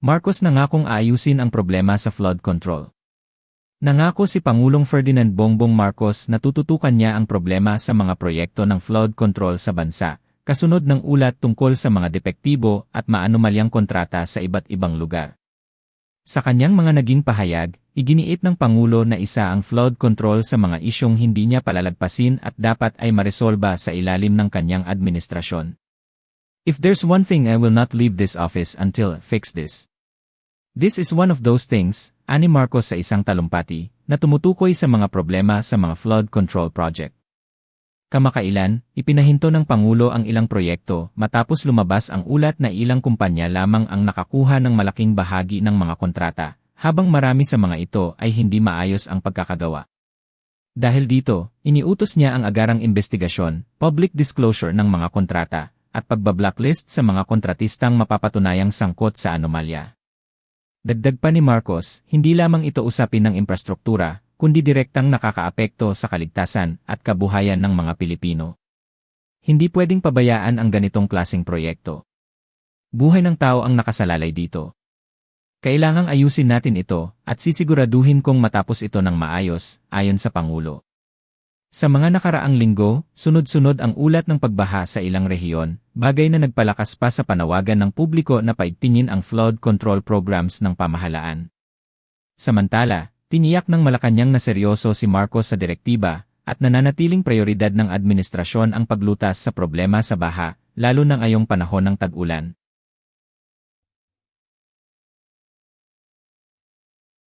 Marcos nangakong aayusin ang problema sa flood control. Nangako si Pangulong Ferdinand Bongbong Marcos na tututukan niya ang problema sa mga proyekto ng flood control sa bansa, kasunod ng ulat tungkol sa mga depektibo at maanumalyang kontrata sa iba't ibang lugar. Sa kanyang mga naging pahayag, iginiit ng Pangulo na isa ang flood control sa mga isyong hindi niya palalagpasin at dapat ay maresolba sa ilalim ng kanyang administrasyon. If there's one thing I will not leave this office until fix this. This is one of those things, ani Marcos sa isang talumpati, na tumutukoy sa mga problema sa mga flood control project. Kamakailan, ipinahinto ng Pangulo ang ilang proyekto matapos lumabas ang ulat na ilang kumpanya lamang ang nakakuha ng malaking bahagi ng mga kontrata, habang marami sa mga ito ay hindi maayos ang pagkakagawa. Dahil dito, iniutos niya ang agarang investigasyon, public disclosure ng mga kontrata, at pagbablacklist sa mga kontratistang mapapatunayang sangkot sa anomalya. Dagdag pa ni Marcos, hindi lamang ito usapin ng infrastruktura, kundi direktang nakakaapekto sa kaligtasan at kabuhayan ng mga Pilipino. Hindi pwedeng pabayaan ang ganitong klasing proyekto. Buhay ng tao ang nakasalalay dito. Kailangang ayusin natin ito at sisiguraduhin kong matapos ito ng maayos, ayon sa Pangulo. Sa mga nakaraang linggo, sunod-sunod ang ulat ng pagbaha sa ilang rehiyon, bagay na nagpalakas pa sa panawagan ng publiko na paigtingin ang flood control programs ng pamahalaan. Samantala, tiniyak ng Malacanang na seryoso si Marcos sa direktiba at nananatiling prioridad ng administrasyon ang paglutas sa problema sa baha, lalo na ngayong panahon ng tag-ulan.